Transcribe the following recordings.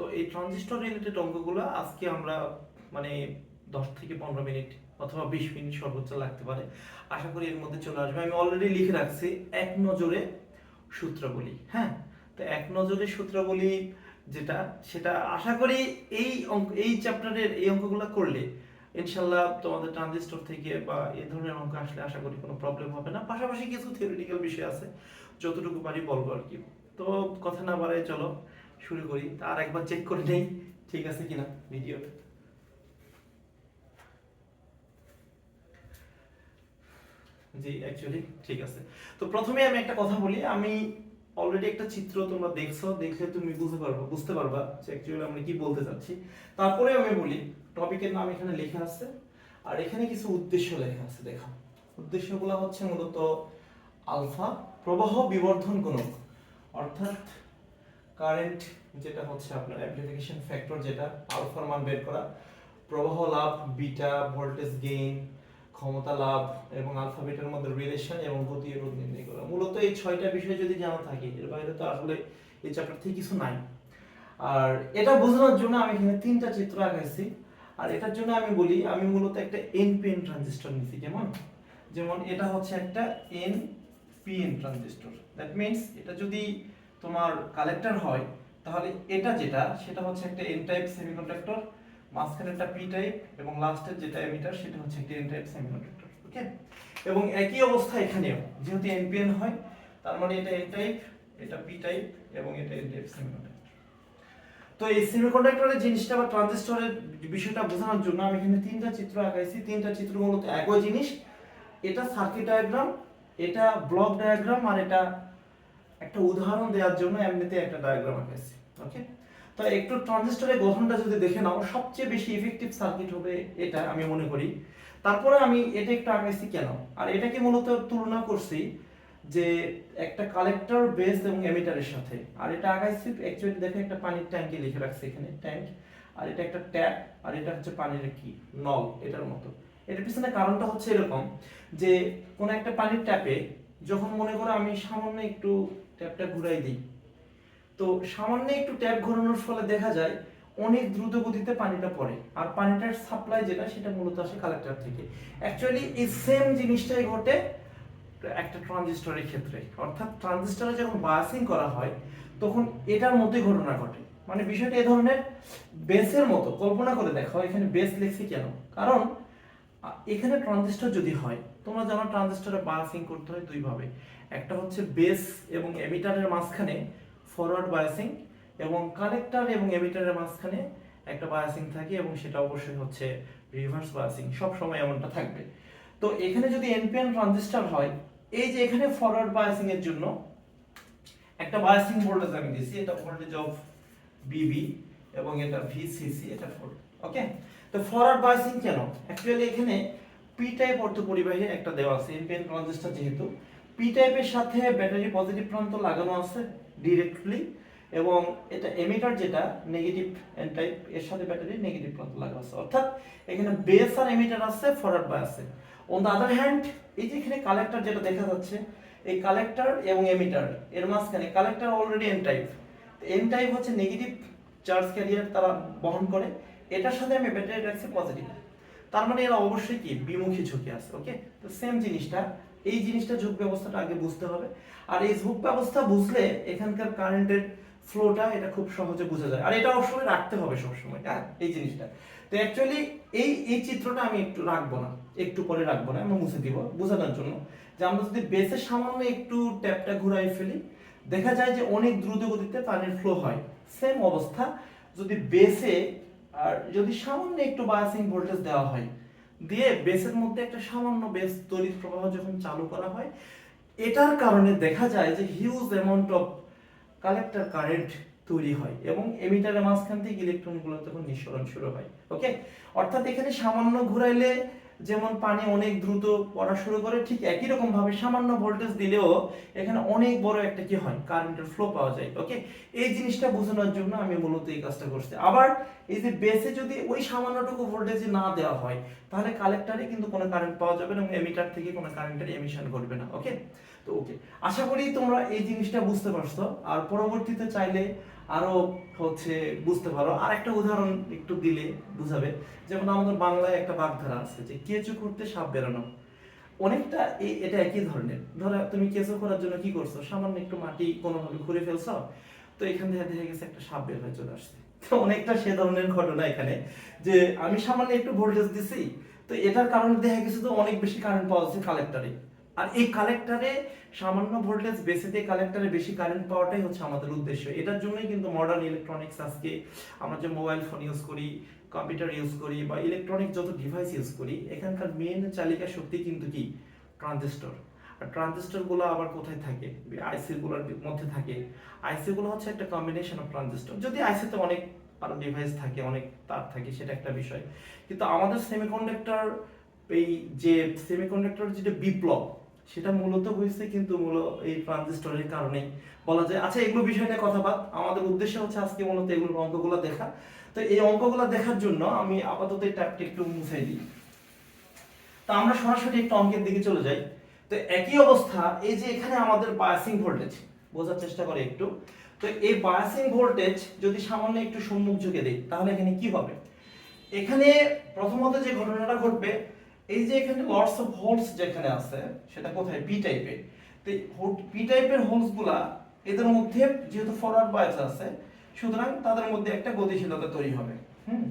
তো এই transistor related অঙ্কগুলো আজকে আমরা মানে দশ থেকে পনেরো মিনিট অথবা বিশ মিনিট সর্বোচ্চ লাগতে পারে। আশা করি এর মধ্যে চলে আসবে। আমি অলরেডি লিখে রাখছি এক নজরে সূত্রাবলী হ্যাঁ? তো এক নজরে সূত্রাবলী যেটা, সেটা আশা করি এই অঙ্ক, এই চ্যাপ্টারের এই অঙ্কগুলো করলে ইনশাল্লাহ তোমাদের ট্রানজিস্টর থেকে বা এই ধরনের অঙ্ক আসলে আশা করি কোনো প্রবলেম হবে না। পাশাপাশি কিছু থিওরিটিক্যাল বিষয় আছে, যতটুকু পারি বলব আর কি। তো কথা না বাড়াই চলো। শুরু করি। আর একবার চেক করে নেই, ঠিক আছে কিনা ভিডিওটা। জি অ্যাকচুয়ালি ঠিক আছে। তো প্রথমে আমি একটা কথা বলি, আমি অলরেডি একটা চিত্র তোমরা দেখছ, দেখলে তুমি বুঝতে পারবে, বুঝতে পারবা যে অ্যাকচুয়ালি আমরা কি বলতে চাচ্ছি। তারপরে আমি বলি টপিকের নাম এখানে লেখা আছে, আর এখানে কিছু উদ্দেশ্য লেখা আছে, দেখো। উদ্দেশ্যগুলো হচ্ছে মূলত আলফা, প্রবাহ, বিবর্ধন, গুণক। অর্থাৎ কারেন্ট যেটা হচ্ছে আপনার অ্যাপ্লিকেশন ফ্যাক্টর যেটা আলফার মান বের করা, প্রবাহ লাভ বিটা ভোল্টেজ গেইন ক্ষমতা লাভ এবং আলফা বিটার মধ্যে রিলেশন এবং গতি রোধ নির্ণয় করা। মূলত এই ছয়টা বিষয় যদি জানা থাকে, এর বাইরে তো আসলে এই চ্যাপ্টার থেকে কিছু নাই। আর এটা বোঝানোর জন্য আমি এখানে তিনটা চিত্র আঁকাইছি। আর এটার জন্য আমি বলি, আমি মূলত একটা এনপিএন ট্রানজিস্টর নিছি যেমন যেমন এটা হচ্ছে একটা N P N transistor that means এটা যদি তোমার কালেক্টর হয়, তাহলে এটা যেটা, সেটা হচ্ছে একটা এন টাইপ সেমিকন্ডাক্টর মাঝখানে একটা পি টাইপ এবং লাস্টের যেটা এমিটার সেটা হচ্ছে একটা এন টাইপ সেমিকন্ডাক্টর ওকে এবং একই অবস্থা এখানেও, যেহেতু এনপিএন হয়, তার মানে এটা এন টাইপ এটা পি টাইপ এবং এটা এন টাইপ সেমিকন্ডাক্টর তো এই সেমিকন্ডাক্টরের জিনিসটা বা ট্রানজিস্টরের বিষয়টা বোঝানোর জন্য আমি এখানে তিনটা চিত্র আঁকাইছি। তিনটা চিত্র মূলত একই জিনিস, এটা সার্কিট ডায়াগ্রাম এটা ব্লক ডায়াগ্রাম আর এটা একটা উদাহরণ দেওয়ার জন্য এমনিতে একটা ডায়াগ্রাম আঁকাইছি ওকে তো একটু ট্রানজিস্টরের গঠনটা যদি দেখে নাও, সবচেয়ে বেশি ইফেক্টিভ সার্কিট হবে এটা, আমি মনে করি। তারপরে আমি এটা একটু আঁকাইছি কেন? আর এটাকে মূলত তুলনা করছি যে একটা কালেক্টর বেস এবং এমিটারের সাথে। আর এটা আঁকাইছি অ্যাকচুয়ালি দেখে একটা পানির ট্যাঙ্কে লিখে রাখছি এখানে ট্যাঙ্ক আর এটা একটা ট্যাপ আর এটা হচ্ছে পানির কি? নল, এটার মতো। এটার পিছনে কারণটা হচ্ছে এরকম যে কোনো একটা পানির ট্যাপে যখন মনে করো আমি সামান্য একটু ট্যাপটা ঘুরাই দিই। তো সামান্য একটু ট্যাপ ঘোরানোর ফলে দেখা যায় অনেক দ্রুত গতিতে পানিটা পড়ে। আর পানিটার সাপ্লাই যেটা, সেটা মূলত আসে কালেক্টর থেকে। অ্যাকচুয়ালি এই সেম জিনিসটাই ঘটে একটা ট্রানজিস্টরের ক্ষেত্রে। অর্থাৎ ট্রানজিস্টরে যখন বায়াসিং করা হয়, তখন এটার মতোই ঘটনা ঘটে। মানে বিষয়টা এ ধরনের বেসের মতো। কল্পনা করে দেখো এখানে বেস লিখছি কেন? কারণ এখানে ট্রানজিস্টর যদি হয়, তোমরা জানো ট্রানজিস্টরে বায়াসিং করতে হয় দুইভাবে। একটা হচ্ছে বেস এবং এমিটারের মাঝখানে ফরওয়ার্ড বায়াসিং এবং কালেক্টর এবং এমিটারের মাঝখানে একটা বায়াসিং থাকে এবং সেটা অবশ্যই হচ্ছে রিভার্স বায়াসিং সব সময় এমনটা থাকবে। তো এখানে যদি এনপিএন ট্রানজিস্টর হয়, এই যে এখানে ফরওয়ার্ড বায়াসিং এর জন্য একটা বায়াসিং ভোল্টেজ আমি দিছি এটা ভোল্টেজ অফ বিবি এবং এটা ভিসিসি এটা ফোর ওকে তো ফরওয়ার্ড বায়াসিং কেন? অ্যাকচুয়ালি এখানে পি টাইপ অর্থপরিবাহী একটা দেওয়া আছে এনপিএন ট্রানজিস্টর যেহেতু পি টাইপের সাথে ব্যাটারি পজিটিভ প্রান্ত লাগানো আছে ডিরেক্টলি এবং এটা এমিটার যেটা নেগেটিভ এন টাইপের সাথে ব্যাটারি নেগেটিভ প্রান্ত লাগানো আছে। অর্থাৎ এখানে বেস আর এমিটার আছে ফরওয়ার্ড বায়াসে অন দ্য আদার হ্যান্ড এই যে এখানে কালেক্টর যেটা দেখা যাচ্ছে, এই কালেক্টর এবং এমিটার এর মাঝখানে collector already N type N type হচ্ছে নেগেটিভ চার্জ ক্যারিয়ার তারা বহন করে, এটার সাথে আমি ব্যাটারি রাখছি পজিটিভ তার মানে এরা অবশ্যই কি? বিমুখী ঝুঁকি আছে ওকে তো সেম জিনিসটা এই জিনিসটা ঝুঁক ব্যবস্থাটা আগে বুঝতে হবে। আর এই ঝুঁক ব্যবস্থা বুঝলে এখানকার কারেন্টের ফ্লোটা এটা খুব সহজে বোঝা যায়। আর এটা অবশ্যই রাখতে হবে সবসময় হ্যাঁ এই জিনিসটা। তো অ্যাকচুয়ালি এই এই চিত্রটা আমি একটু রাখব না, একটু পরে রাখব না, আমি মুছে দিব বোঝানোর জন্য। যে আমরা যদি বেসে সামান্য একটু ট্যাপটা ঘুরাই ফেলি, দেখা যায় যে অনেক দ্রুত গতিতে পানির ফ্লো হয়। সেম অবস্থা, যদি বেসে আর যদি সামান্য একটু বায়াসিং ভোল্টেজ দেওয়া হয় দিয়ে বেসের মধ্যে একটা সামান্য বেস তড়িৎ প্রবাহ যখন চালু করা হয়, এটার কারণে দেখা যায় যে huge amount of collector current তৈরি হয় এবং এমিটারের মাঝখান থেকে ইলেকট্রনগুলো তখন নিঃসরণ শুরু হয় ওকে অর্থাৎ এখানে সামান্য ঘুরাইলে যেমন পানি অনেক দ্রুত পড়া শুরু করে, ঠিক একই রকম ভাবে সামান্য ভোল্টেজ দিলেও এখানে অনেক বড় একটা কি হয়? কারেন্টের ফ্লো পাওয়া যায় ওকে এই জিনিসটা বোঝানোর জন্য আমি মূলত এই কাজটা করছি। আবার এই যে বেসে যদি ওই সামান্যটুকু ভোল্টেজ না দেওয়া হয়, তাহলে কালেক্টরে কিন্তু কোনো কারেন্ট পাওয়া যাবে না এবং এমিটার থেকে কোনো কারেন্টের এমিশন ঘটবে না ওকে তো ওকে আশা করি তোমরা এই জিনিসটা বুঝতে পারছ। আর পরবর্তীতে চাইলে আরও হচ্ছে বুঝতে পারো। আর একটা উদাহরণ একটু দিলে বুঝাবে। যেমন আমাদের বাংলায় একটা বাগধারা আছে যে, কেঁচু করতে সাপ বেরোনো। অনেকটা এই এটা একই ধরনের। ধরো, তুমি কেঁচো করার জন্য কি করছ? সামান্য একটু মাটি কোনোভাবে ঘুরে ফেলছো, তো এখান থেকে দেখা গেছে একটা সাপ বের হয়ে চলে আসছে। তো অনেকটা সে ধরনের ঘটনা এখানে যে, আমি সামান্য একটু ভোল্টেজ দিছি, তো এটার কারণে দেখা গেছে তো অনেক বেশি কারেন্ট পাওয়া যাচ্ছে কালেক্টরে আর এই কালেক্টরে সামান্য ভোল্টেজ দিয়ে কালেক্টরে বেশি কারেন্ট পাওয়াটাই হচ্ছে আমাদের উদ্দেশ্য। এটার জন্যই কিন্তু মডার্ন ইলেকট্রনিক্স আজকে আমরা যে মোবাইল ফোন ইউজ করি কম্পিউটার ইউজ করি বা ইলেকট্রনিক যত ডিভাইস ইউজ করি, এখানকার মেন চালিকা শক্তি কিন্তু কি? ট্রানজিস্টর আর ট্রানজিস্টরগুলো আবার কোথায় থাকে? আইসিগুলোর মধ্যে থাকে। আইসি গুলো হচ্ছে একটা কম্বিনেশন অফ ট্রানজিস্টর যদি আইসিতে অনেক আরও ডিভাইস থাকে, অনেক তার থাকে, সেটা একটা বিষয়। কিন্তু আমাদের সেমিকন্ডাক্টর এই যে সেমিকন্ডাক্টর যেটা বিপ্লব সেটা মূলত হয়েছে কিন্তু মূল এই ট্রানজিস্টরের কারণেই। বলা যায় আচ্ছা এগুলো বিষয় নিয়ে কথা বাদ। আমাদের উদ্দেশ্য হচ্ছে আজকে মূলত এগুলোর অঙ্কগুলো দেখা। তো এই অঙ্কগুলো দেখার জন্য আমি আপাতত এই ট্যাবটা একটু মুছাই দিই। তো আমরা সরাসরি একটু অঙ্কের দিকে চলে যাই। তো একই অবস্থা, এই যে এখানে আমাদের বায়াসিং ভোল্টেজ বোঝার চেষ্টা করে একটু। তো এই বায়াসিং ভোল্টেজ যদি সামান্য একটু সম্মুখ ঝুঁকে দিই, তাহলে এখানে কি হবে? এখানে প্রথমত যে ঘটনাটা ঘটবে এই যে এখানে লটস অফ হোলস যেখানে আছে, সেটা কোথায়? পি টাইপের তো পি টাইপের হোলসগুলা এদের মধ্যে যেহেতু ফরওয়ার্ড বায়াস আছে, সুতরাং তাদের মধ্যে একটা গতিশীলতা তৈরি হবে। হুম?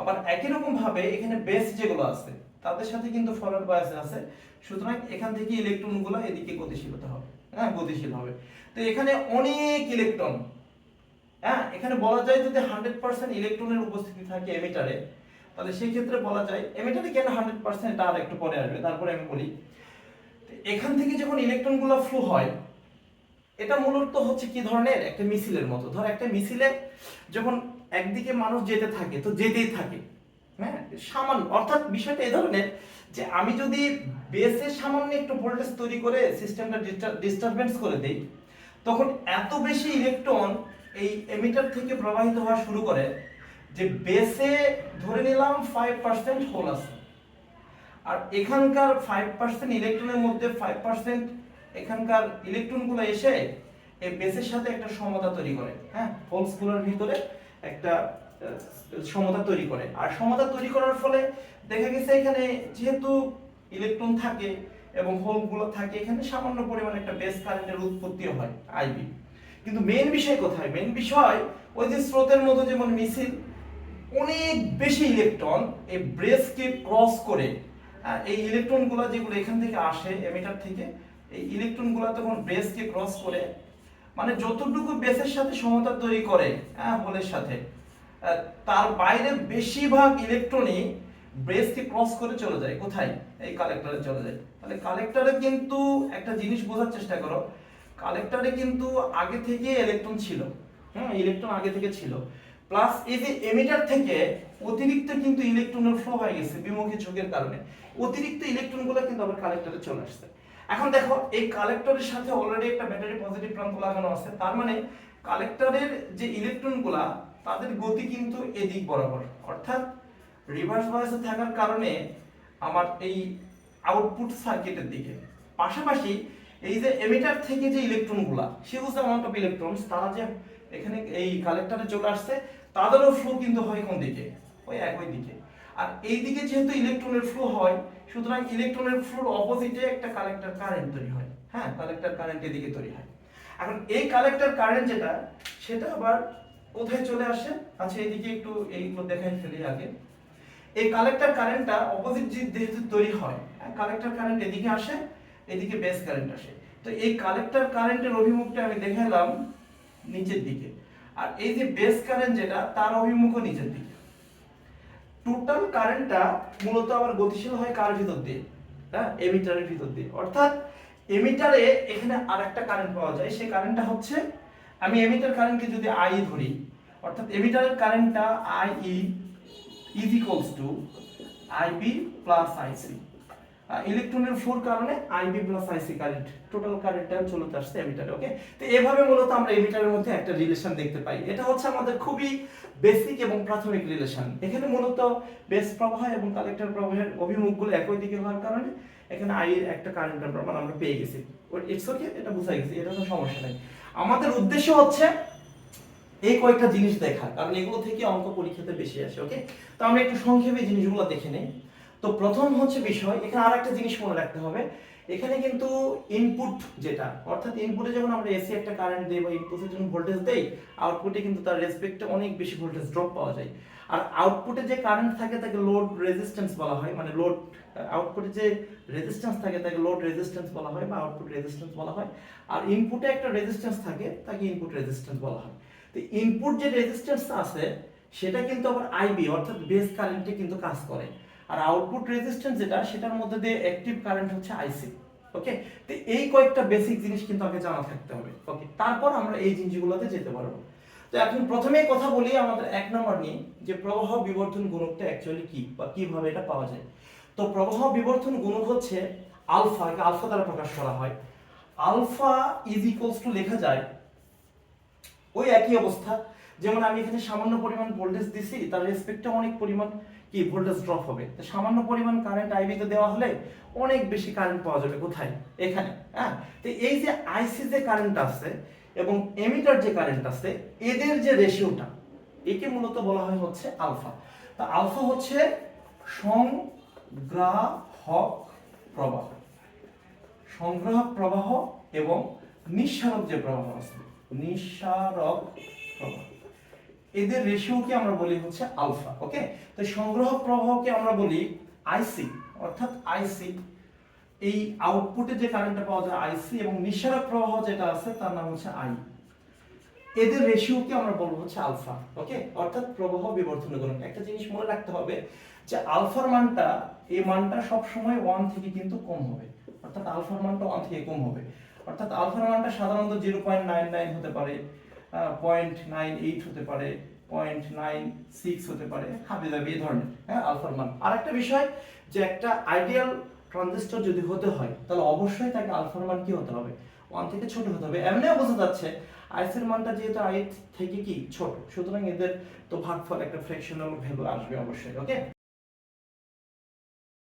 আবার একই রকম ভাবে এখানে বেস যেগুলো আছে, তাদের সাথে কিন্তু ফরওয়ার্ড বায়াস আছে, সুতরাং এখান থেকে ইলেকট্রনগুলো এদিকে গতিশীলতা হবে। হ্যাঁ গতিশীল হবে। তো এখানে অনেক ইলেকট্রন হ্যাঁ এখানে বলা যায় যদি হান্ড্রেড পার্সেন্ট ইলেকট্রনের উপস্থিতি থাকে এমিটারে তাহলে সেই ক্ষেত্রে বলা যায় এমিটারে কেন হান্ড্রেড পার্সেন্ট আর একটু পরে আসবে, তারপরে আমি বলি। এখান থেকে যখন ইলেকট্রনগুলো ফ্লো হয়, এটা মূলত হচ্ছে কি ধরনের? একটা মিছিলের মতো। ধর একটা মিছিলে যখন একদিকে মানুষ যেতে থাকে, তো যেতেই থাকে। হ্যাঁ? সামান্য, অর্থাৎ বিষয়টা এই ধরনের যে আমি যদি বেসে সামান্য একটু ভোল্টেজ তৈরি করে সিস্টেমটা ডিস্টারবেন্স করে দেই, তখন এত বেশি ইলেকট্রন এই এমিটার থেকে প্রবাহিত হওয়া শুরু করে যে বেসে ধরে নিলাম ফাইভ পার্সেন্ট হোল আছে। আর এখানকার ফাইভ পার্সেন্ট ইলেকট্রনের মধ্যে ফাইভ পার্সেন্ট এখানকার ইলেকট্রনগুলো এসে এই বেসের সাথে একটা সমতা তৈরি করে হ্যাঁ? হোলসগুলোর ভিতরে একটা সমতা তৈরি করে। আর সমতা তৈরি করার ফলে দেখা গেছে এখানে যেহেতু ইলেকট্রন থাকে এবং হোলগুলো থাকে, এখানে সামান্য পরিমাণে একটা বেস কারেন্টের উৎপত্তি হয় আইবি কিন্তু মেন বিষয় কোথায়? মেন বিষয় ওই যে স্রোতের মতো যেমন মিছিল অনেক বেশি ইলেকট্রন এই ব্রেসকে ক্রস করে আহ, এই ইলেকট্রনগুলো যেগুলো এখান থেকে আসে এমিটার থেকে এই ইলেকট্রনগুলো তখন ব্রেসকে ক্রস করে মানে যতটুকু বেসের সাথে সমতা তৈরি করে হ্যাঁ হোলের সাথে তার বাইরে বেশিরভাগ ইলেকট্রনই ব্রেসকে ক্রস করে চলে যায়। কোথায়? এই কালেক্টরে চলে যায়। তাহলে কালেক্টরে কিন্তু একটা জিনিস বোঝার চেষ্টা করো কালেক্টরে কিন্তু আগে থেকে ইলেকট্রন ছিল হ্যাঁ ইলেকট্রন আগে থেকে ছিল। প্লাস এই যে এমিটার থেকে অতিরিক্ত কিন্তু ইলেকট্রনের ফ্লো হয়ে গেছে বিমুখী ঝোঁকের কারণে। অতিরিক্ত ইলেকট্রনগুলো কিন্তু আবার কালেক্টরে চলে আসছে। এখন দেখো, এই কালেক্টরের সাথে অলরেডি একটা ব্যাটারি পজিটিভ প্রান্ত লাগানো আছে। তার মানে কালেক্টরের যে ইলেকট্রনগুলা তাদের গতি কিন্তু এদিক বরাবর। অর্থাৎ রিভার্স বায়াসে থাকার কারণে আমার এই আউটপুট সার্কিটের দিকে। পাশাপাশি এই যে এমিটার থেকে যে ইলেকট্রনগুলা হিউজ অ্যামাউন্ট অফ ইলেকট্রনস তারা যে এখানে এই কালেক্টরে চলে আসছে, তাদেরও ফ্লো কিন্তু হয় কোন দিকে? ওই একই দিকে। আর এই দিকে যেহেতু ইলেকট্রনের ফ্লো হয়, সুতরাং ইলেকট্রনের ফ্লোর অপোজিটে একটা কালেক্টর কারেন্ট তৈরি হয়। হ্যাঁ কালেক্টর কারেন্ট এদিকে তৈরি হয়। এখন এই কালেক্টর কারেন্ট যেটা, সেটা আবার কোথায় চলে আসে? আচ্ছা এদিকে একটু এইগুলো দেখাই ফেলি আগে। এই কালেক্টর কারেন্টটা অপোজিট যেহেতু তৈরি হয় কালেক্টর কারেন্ট এদিকে আসে, এদিকে বেস কারেন্ট আসে। তো এই কালেক্টর কারেন্টের অভিমুখটা আমি দেখালাম নিচের দিকে। আর এই যে বেস কারেন্ট যেটা, তার অভিমুখও নিচের দিকে। টোটাল কারেন্টটা মূলত আবার গতিশীল হয় কার ভিতর দিয়ে? হ্যাঁ এমিটারের ভিতর দিয়ে। অর্থাৎ এমিটারে এখানে আর একটা কারেন্ট পাওয়া যায়। সেই কারেন্টটা হচ্ছে, আমি এমিটার কারেন্টকে যদি আই ধরি, অর্থাৎ এমিটারের কারেন্টটা I E is equals to IB plus IC ইলেকট্রনের ফ্লোর কারণে IB plus IC current total কারেন্টটা চলে আসছে এমিটারে ওকে তো এভাবে মূলত আমরা এমিটারের মধ্যে একটা রিলেশন দেখতে পাই। এটা হচ্ছে আমাদের খুবই বেসিক এবং প্রাথমিক রিলেশন এখানে মূলত বেস প্রবাহ এবং কালেক্টর প্রবাহের অভিমুখগুলো একই দিকে হওয়ার কারণে এখানে আই এর একটা কারেন্টের প্রমাণ আমরা পেয়ে গেছি। ইটস ওকে এটা বোঝা গেছে, এটা কোনো সমস্যা নেই। আমাদের উদ্দেশ্য হচ্ছে এই কয়েকটা জিনিস দেখা কারণ এগুলো থেকে অঙ্ক পরীক্ষাতে বেশি আসে ওকে তো আমরা একটু সংক্ষেপে জিনিসগুলো দেখে নেই। তো প্রথম হচ্ছে বিষয়, এখানে আর একটা জিনিস মনে রাখতে হবে, এখানে কিন্তু ইনপুট যেটা, অর্থাৎ ইনপুটে যখন আমরা এসি একটা কারেন্ট দিই বা ইনপুটে যখন ভোল্টেজ দেই আউটপুটে কিন্তু তার রেসপেক্টে অনেক বেশি ভোল্টেজ ড্রপ পাওয়া যায়। আর আউটপুটে যে কারেন্ট থাকে তাকে লোড রেজিস্ট্যান্স বলা হয় মানে লোড আউটপুটে যে রেজিস্ট্যান্স থাকে তাকে লোড রেজিস্ট্যান্স বলা হয় বা আউটপুট রেজিস্ট্যান্স বলা হয়। আর ইনপুটে একটা রেজিস্ট্যান্স থাকে, তাকে ইনপুট রেজিস্ট্যান্স বলা হয়। তো ইনপুট যে রেজিস্ট্যান্স আছে, সেটা কিন্তু আবার আইবি অর্থাৎ বেস কারেন্টে কিন্তু কাজ করে। আর আউটপুট রেজিস্ট্যান্স যেটা, সেটার মধ্যে দিয়ে অ্যাক্টিভ কারেন্ট হচ্ছে আইসি ওকে তো এই কয়েকটা বেসিক জিনিস কিন্তু আগে জানা থাকতে হবে ওকে তারপর আমরা এই জিনিসগুলোতে যেতে পারব। তো এখন প্রথমেই কথা বলি আমাদের এক নম্বর নিয়ে, যে প্রবাহ বিবর্ধন গুণকটা অ্যাকচুয়ালি কি, বা কীভাবে এটা পাওয়া যায়? তো প্রবাহ বিবর্ধন গুণক হচ্ছে আলফা, একে আলফা দ্বারা প্রকাশ করা হয়। আলফা ইজ ইকুয়ালস টু লেখা যায় ওই একই অবস্থা। যেমন আমি এখানে সামান্য পরিমাণ ভোল্টেজ দিছি, তার রেসপেক্টে অনেক পরিমাণ। কি ভোল্টেজ ড্রপ হবে? তো সামান্য পরিমাণ কারেন্ট আইবিতে দেওয়া হলে অনেক বেশি কারেন্ট পাওয়া যাবে কোথায়? এখানে হ্যাঁ? তো এই যে আইসি যে কারেন্ট আছে এবং এমিটার যে কারেন্ট আছে, এদের যে রেশিওটা একে মূলত বলা হয় হচ্ছে আলফা তা আলফা হচ্ছে সংগ্রাহক প্রবাহ। সংগ্রাহক প্রবাহ এবং নিঃসারক যে প্রবাহ আছে, নিঃসারক প্রবাহ। এদের রেশিওকে আমরা বলি হচ্ছে আলফা ওকে তো সংগ্রহ প্রবাহকে আমরা বলি আইসি অর্থাৎ আইসি এই আউটপুটে যে কারেন্টটা পাওয়া যায় আইসি এবং নিঃসারক প্রবাহ যেটা আছে তার নাম হচ্ছে আই এদের রেশিওকে আমরা বলব হচ্ছে আলফা ওকে অর্থাৎ প্রবাহ বিবর্ধন গুণক। একটা জিনিস মনে রাখতে হবে যে আলফার মানটা, এই মানটা সব সময় ওয়ান থেকে কিন্তু কম হবে। অর্থাৎ আলফার মানটা ওয়ান থেকে কম হবে। অর্থাৎ আলফার মানটা সাধারণত জিরো পয়েন্ট নাইন নাইন হতে পারে। পয়েন্ট নাইন এইট হতে পারে পয়েন্ট নাইন সিক্স হতে পারে হাবি যাবে এই ধরনের হ্যাঁ আলফার মান। আর একটা বিষয় যে একটা আইডিয়াল ট্রানজিস্টর যদি হতে হয়, তাহলে অবশ্যই তাকে আলফার মান কি হতে হবে? ওয়ান থেকে ছোট হতে হবে। এমনিও বোঝা যাচ্ছে আইসের মানটা যেহেতু আই থেকে কি ছোট, সুতরাং এদের তো ভাগফল একটা ফ্র্যাকশনাল ভ্যালু আসবে অবশ্যই ওকে